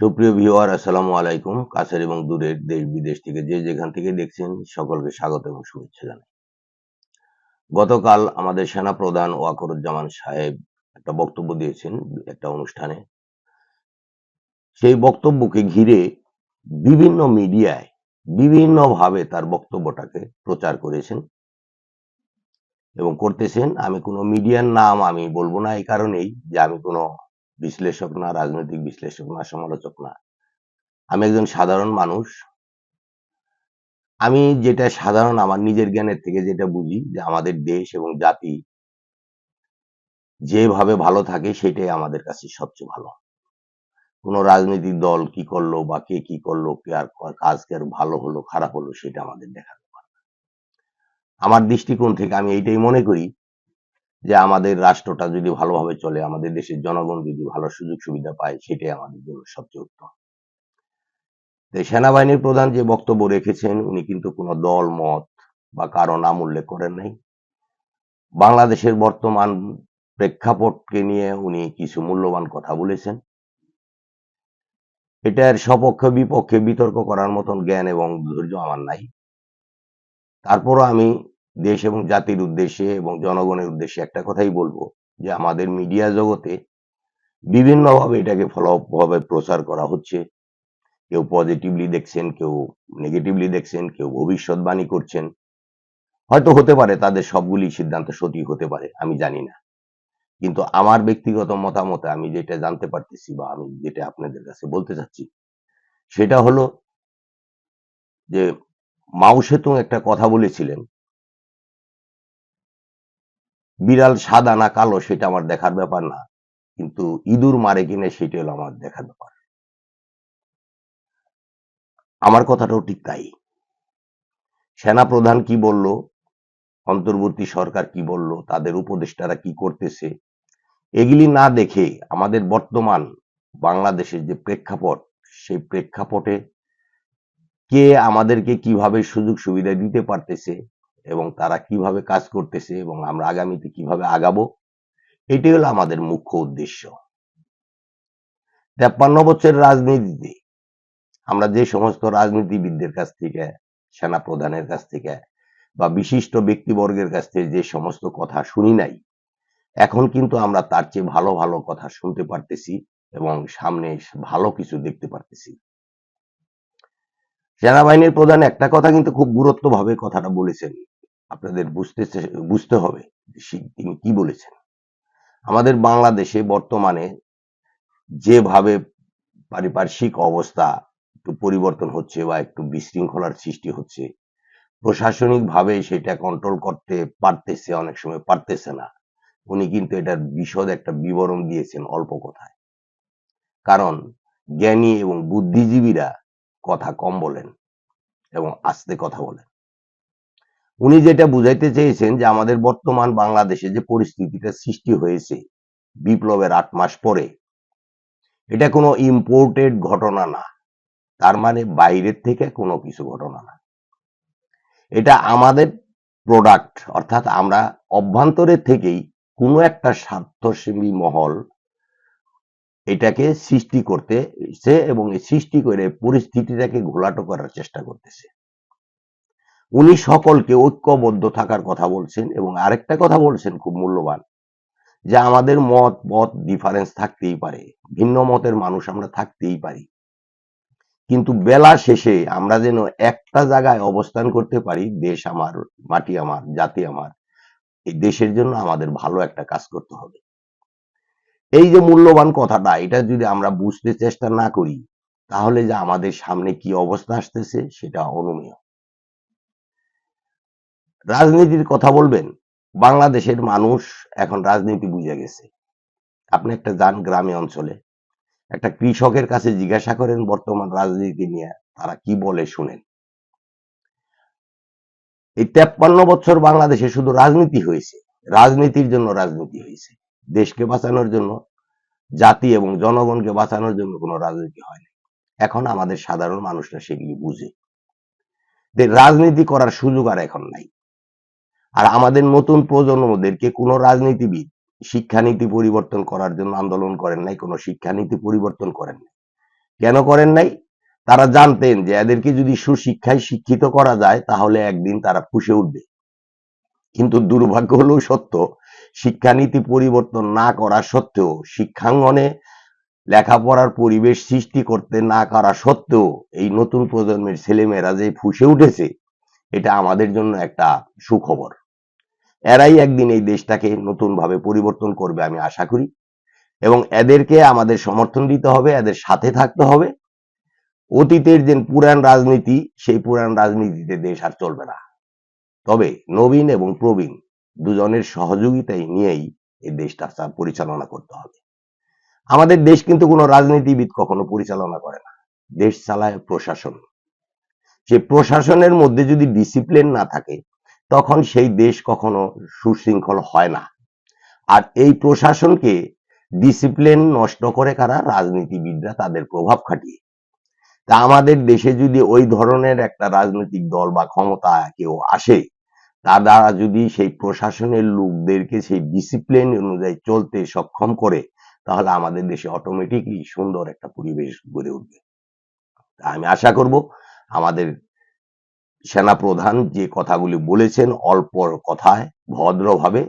সুপ্রিয় ভিউয়ার, আসসালামু আলাইকুম। কাছের এবং দূরের দেশ, বিদেশ থেকে যে যেখান থেকে দেখছেন, সকলকে স্বাগত এবং শুভেচ্ছা জানাই। গতকাল আমাদের সেনা প্রধান ওয়াকরুজ্জামান সাহেব একটা বক্তব্য দিয়েছেন একটা অনুষ্ঠানে। সেই বক্তব্যকে ঘিরে বিভিন্ন মিডিয়ায় বিভিন্নভাবে তার বক্তব্যটাকে প্রচার করেছেন এবং করতেছেন। আমি কোনো মিডিয়ার নাম আমি বলব না এই কারণেই যে আমি কোনো বিশ্লেষক না রাজনৈতিক বিশ্লেষক না সমালোচক না আমি একজন সাধারণ মানুষ। আমি যেটা সাধারণ আমার নিজের জ্ঞানের থেকে যেটা বুঝি যে আমাদের দেশ এবং জাতি যেভাবে ভালো থাকে সেটাই আমাদের কাছে সবচেয়ে ভালো। কোনো রাজনৈতিক দল কি করল বা কে কি করল, কে আর কাজ কে আর ভালো হলো, খারাপ হলো, সেটা আমাদের দেখার আমার দৃষ্টিকোণ থেকে আমি এইটাই মনে করি যে আমাদের রাষ্ট্রটা যদি ভালোভাবে চলে, আমাদের দেশের জনগণ যদি ভালো সুযোগ সুবিধা পায়, সেটাই আমাদের জন্য সবচেয়ে উত্তম। সেনাবাহিনীর প্রধান যে বক্তব্য রেখেছেন, উনি কিন্তু কোনো দল, মত বা কারও নাম উল্লেখ করেন নাই। বাংলাদেশের বর্তমান প্রেক্ষাপটকে নিয়ে উনি কিছু মূল্যবান কথা বলেছেন। এটার সপক্ষে, বিপক্ষে বিতর্ক করার মতন জ্ঞান এবং ধৈর্য আমার নাই। তারপরও আমি দেশ এবং জাতির উদ্দেশ্যে এবং জনগণের উদ্দেশ্যে একটা কথাই বলব যে আমাদের মিডিয়া জগতে বিভিন্নভাবে এটাকে ফলভাবে প্রচার করা হচ্ছে। কেউ পজিটিভলি দেখছেন, কেউ নেগেটিভলি দেখছেন, কেউ ভবিষ্যৎবাণী করছেন। হয়তো হতে পারে তাদের সবগুলি সিদ্ধান্ত সঠিক হতে পারে, আমি জানি না। কিন্তু আমার ব্যক্তিগত মতামতে আমি যেটা জানতে পারতেছি বা আমি যেটা আপনাদের কাছে বলতে চাচ্ছি, সেটা হলো যে মাও সেতুং একটা কথা বলেছিলেন বিড়াল সাদা না কালো সেটা আমার দেখার ব্যাপার না, কিন্তু ইঁদুর মারে কিনে সেটা হলো আমার দেখার ব্যাপার। আমার কথাটাও ঠিক তাই। সেনা প্রধান কি বলল? অন্তর্বর্তী সরকার কি বলল? তাদের উপদেষ্টারা কি করতেছে? এগুলি না দেখে আমাদের বর্তমান বাংলাদেশের যে প্রেক্ষাপট, সেই প্রেক্ষাপটে কে আমাদেরকে কীভাবে সুযোগ সুবিধা দিতে পারতেছে এবং তারা কীভাবে কাজ করতেছে এবং আমরা আগামীতে কীভাবে আগাবো, এটাই হলো আমাদের মুখ্য উদ্দেশ্য। তেপ্পান্ন বছর রাজনীতিতে আমরা যে সমস্ত রাজনীতিবিদদের কাছ থেকে সেনা প্রধানের কাছ থেকে বা বিশিষ্ট ব্যক্তিবর্গের কাছ থেকে যে সমস্ত কথা শুনি নাই, এখন কিন্তু আমরা তার চেয়ে ভালো ভালো কথা শুনতে পারতেছি এবং সামনে ভালো কিছু দেখতে পারতেছি। সেনাবাহিনীর প্রধান একটা কথা কিন্তু খুব গুরুত্বভাবে কথাটা বলেছেন। আপনাদের বুঝতে বুঝতে হবে তিনি কি বলেছেন। আমাদের বাংলাদেশে বর্তমানে যেভাবে পারিপার্শ্বিক অবস্থা একটু পরিবর্তন হচ্ছে বা একটু বিশৃঙ্খলার সৃষ্টি হচ্ছে প্রশাসনিক ভাবে সেটা কন্ট্রোল করতে পারতেছে, অনেক সময় পারতেছে না। উনি কিন্তু এটার বিশদ একটা বিবরণ দিয়েছেন অল্প কথায়। কারণ জ্ঞানী এবং বুদ্ধিজীবীরা কথা কম বলেন এবং আস্তে কথা বলেন। উনি যেটা বুঝাইতে চেয়েছেন যে আমাদের বর্তমান বাংলাদেশে যে পরিস্থিতিটা সৃষ্টি হয়েছে বিপ্লবের আট মাস পরে, এটা কোনো ইম্পোর্টেড ঘটনা না। তার মানে বাইরের থেকে কোনো কিছু ঘটনা না। এটা আমাদের প্রোডাক্ট অর্থাৎ আমরা অভ্যন্তরের থেকেই কোনো একটা স্বার্থসেবী মহল এটাকে সৃষ্টি করতেছে এবং সৃষ্টি করে পরিস্থিতিটাকে ঘোলাটো করার চেষ্টা করতেছে। উনি সকলকে ঐক্যবদ্ধ থাকার কথা বলছেন এবং আরেকটা কথা বলছেন খুব মূল্যবান, যে আমাদের মত মত ডিফারেন্স থাকতেই পারে, ভিন্ন মতের মানুষ আমরা থাকতেই পারি। কিন্তু বেলা শেষে আমরা যেন একটা জায়গায় অবস্থান করতে পারি, দেশ আমার, মাটি আমার, জাতি আমার, এই দেশের জন্য আমাদের ভালো একটা কাজ করতে হবে। এই যে মূল্যবান কথাটা, এটা যদি আমরা বুঝতে চেষ্টা না করি, তাহলে যে আমাদের সামনে কি অবস্থা আসতেছে, সেটা অনুমেয়। রাজনীতির কথা বলবেন, বাংলাদেশের মানুষ এখন রাজনীতি বুঝে গেছে। আপনি একটা যান গ্রামে অঞ্চলে, একটা কৃষকের কাছে জিজ্ঞাসা করেন বর্তমান রাজনীতি নিয়ে, তারা কি বলে শুনেন। এই তেপ্পান্ন বছর বাংলাদেশে শুধু রাজনীতি হয়েছে, রাজনীতির জন্য রাজনীতি হয়েছে। দেশকে বাঁচানোর জন্য, জাতি এবং জনগণকে বাঁচানোর জন্য কোনো রাজনীতি হয়নি এখন আমাদের সাধারণ মানুষরা সেগুলি বুঝে। রাজনীতি করার সুযোগ আর এখন নাই। আর আমাদের নতুন প্রজন্মদেরকে কোনো রাজনীতিবিদ শিক্ষানীতি পরিবর্তন করার জন্য আন্দোলন করেন নাই, কোনো শিক্ষানীতি পরিবর্তন করেন নাই। কেন করেন নাই? তারা জানতেন যে এদেরকে যদি সুশিক্ষায় শিক্ষিত করা যায়, তাহলে একদিন তারা ফুসে উঠবে। কিন্তু দুর্ভাগ্য হলেও সত্য, শিক্ষানীতি পরিবর্তন না করা সত্ত্বেও, শিক্ষাঙ্গনে লেখাপড়ার পরিবেশ সৃষ্টি করতে না করা সত্ত্বেও, এই নতুন প্রজন্মের ছেলেমেয়েরা যে ফুসে উঠেছে, এটা আমাদের জন্য একটা সুখবর। এরাই একদিন এই দেশটাকে নতুন ভাবে পরিবর্তন করবে আমি আশা করি। এবং এদেরকে আমাদের সমর্থন দিতে হবে, এদের সাথে থাকতে হবে। অতীতের যে পুরাণ রাজনীতি, সেই পুরান রাজনীতিতে দেশ আর চলবে না। তবে নবীন এবং প্রবীণ দুজনের সহযোগিতায় নিয়েই এই দেশটা পরিচালনা করতে হবে। আমাদের দেশ কিন্তু কোনো রাজনীতিবিদ কখনো পরিচালনা করে না। দেশ চালায় প্রশাসন। সে প্রশাসনের মধ্যে যদি ডিসিপ্লিন না থাকে তখন সেই দেশ কখনো সুশৃঙ্খল হয় না। আর এই প্রশাসনকে ডিসিপ্লিন নষ্ট করে কারা? রাজনীতিবিদরা তাদের প্রভাব খাটিয়ে। তা আমাদের দেশে যদি ওই ধরনের একটা রাজনৈতিক দল বা ক্ষমতা কেউ আসে তা দ্বারা যদি সেই প্রশাসনের লোকদেরকে সেই ডিসিপ্লিন অনুযায়ী চলতে সক্ষম করে, তাহলে আমাদের দেশে অটোমেটিকলি সুন্দর একটা পরিবেশ গড়ে উঠবে। তা আমি আশা করব আমাদের সেনাপ্রধান যে কথাগুলি বলেছেন অল্প কথায়, ভদ্রভাবে,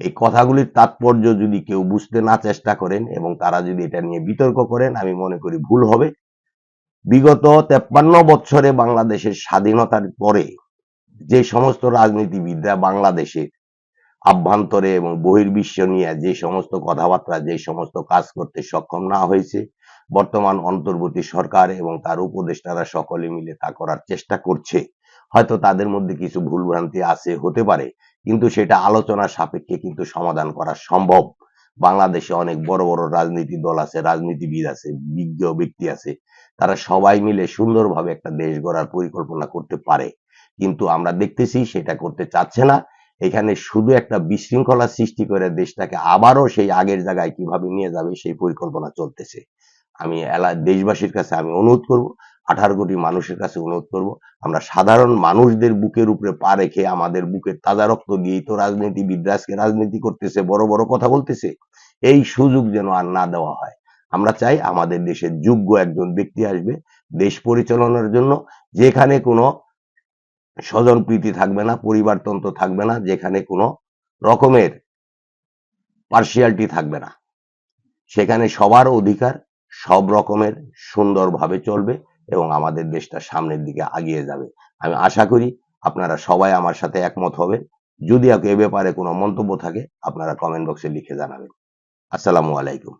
এই কথাগুলির তাৎপর্য যদি কেউ বুঝতে না চেষ্টা করেন এবং তারা যদি এটা নিয়ে বিতর্ক করেন, আমি মনে করি ভুল হবে। বিগত তেপ্পান্ন বছরে বাংলাদেশের স্বাধীনতার পরে যে সমস্ত রাজনীতিবিদরা বাংলাদেশের আভ্যন্তরে এবং বহির্বিশ্ব নিয়ে যে সমস্ত কথাবার্তা, যে সমস্ত কাজ করতে সক্ষম না হয়েছে, বর্তমান অন্তর্বর্তী সরকার এবং তার উপদেষ্টারা সকলে মিলে তা করার চেষ্টা করছে। হয়তো তাদের মধ্যে কিছু ভুলভ্রান্তি আছে, হতে পারে। কিন্তু সেটা আলোচনা সাপেক্ষে কিন্তু সমাধান করা সম্ভব। বাংলাদেশে অনেক বড় বড় রাজনীতি দল আছে, রাজনীতিবিদ আছে, বিজ্ঞ ব্যক্তি আছে। তারা সবাই মিলে সুন্দরভাবে একটা দেশ গড়ার পরিকল্পনা করতে পারে। কিন্তু আমরা দেখতেছি সেটা করতে চাচ্ছে না। এখানে শুধু একটা বিশৃঙ্খলা সৃষ্টি করে দেশটাকে আবারও সেই আগের জায়গায় কীভাবে নিয়ে যাবে সেই পরিকল্পনা চলতেছে। আমি এলা- দেশবাসীর কাছে আমি অনুরোধ করব আঠারো কোটি মানুষের কাছে অনুরোধ করব, আমরা সাধারণ মানুষদের বুকের উপরে পা রেখে আমাদের বুকের তাজা রক্ত দিয়েই তো রাজনীতিবিদরা আজকে রাজনীতি করতেছে, বড় বড় কথা বলতেছে। এই সুযোগ যেন আর না দেওয়া হয়। আমরা চাই আমাদের দেশের যোগ্য একজন ব্যক্তি আসবে দেশ পরিচালনার জন্য, যেখানে কোনো স্বজন প্রীতি থাকবে না, পরিবারতন্ত্র থাকবে না, যেখানে কোনো রকমের পার্সিয়ালিটি থাকবে না। সেখানে সবার অধিকার সব রকমের সুন্দরভাবে চলবে। এবং আমাদের দেশটা সামনের দিকে আগিয়ে যাবে। আমি আশা করি আপনারা সবাই আমার সাথে একমত হবেন। যদি এ ব্যাপারে কোনো মন্তব্য থাকে, আপনারা কমেন্ট বক্সে লিখে জানাবেন। আসসালামু আলাইকুম।